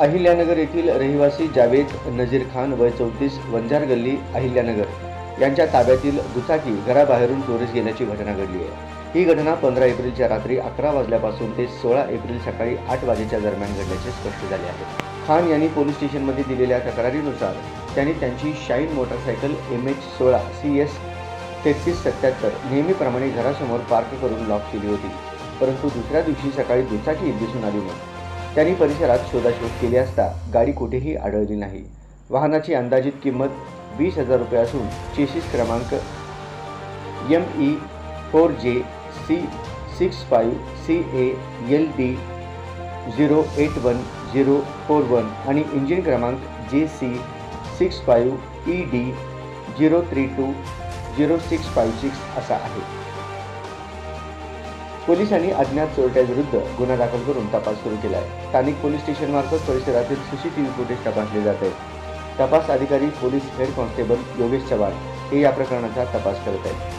अहिल्यानगर येथील रहिवासी जावेद नजीर खान वय चौतीस वंजार गल्ली अहिल्यानगर यांच्या ताब्यातील दुचाकी घराबाहेरून चोरीस गेल्याची घटना घडली आहे. ही घटना पंधरा एप्रिलच्या रात्री अकरा वाजल्यापासून ते सोळा एप्रिल सकाळी आठ वाजेच्या दरम्यान घडल्याचे स्पष्ट झाले आहे. खान यांनी पोलीस स्टेशनमध्ये दिलेल्या तक्रारीनुसार त्यांनी त्यांची शाईन मोटरसायकल एम एच सोळा सी एस तेहतीस सत्याहत्तर नेहमीप्रमाणे घरासमोर पार्क करून लॉक केली होती. परंतु दुसऱ्या दिवशी सकाळी दुचाकी दिसून आली नाही. त्यांनी परिसरात शोधाशोध केली असता गाडी कुठेही आढळली नाही. वाहनाची अंदाजित किंमत वीस हजार रुपये असून चेसिस क्रमांक M E four J C six five C A L D zero eight one zero four one आणि इंजिन क्रमांक J C six five E D zero three two zero six five six असा आहे. पोलिसांनी अज्ञात चोरट्याविरुद्ध गुन्हा दाखल करून तपास सुरू केला आहे स्थानिक पोलीस स्टेशनमार्फत परिसरातील सीसीटीव्ही फुटेज तपासले जात. आहे तपास अधिकारी police head constable Yogesh Chavan हे या प्रकरणाचा तपास करत आहेत.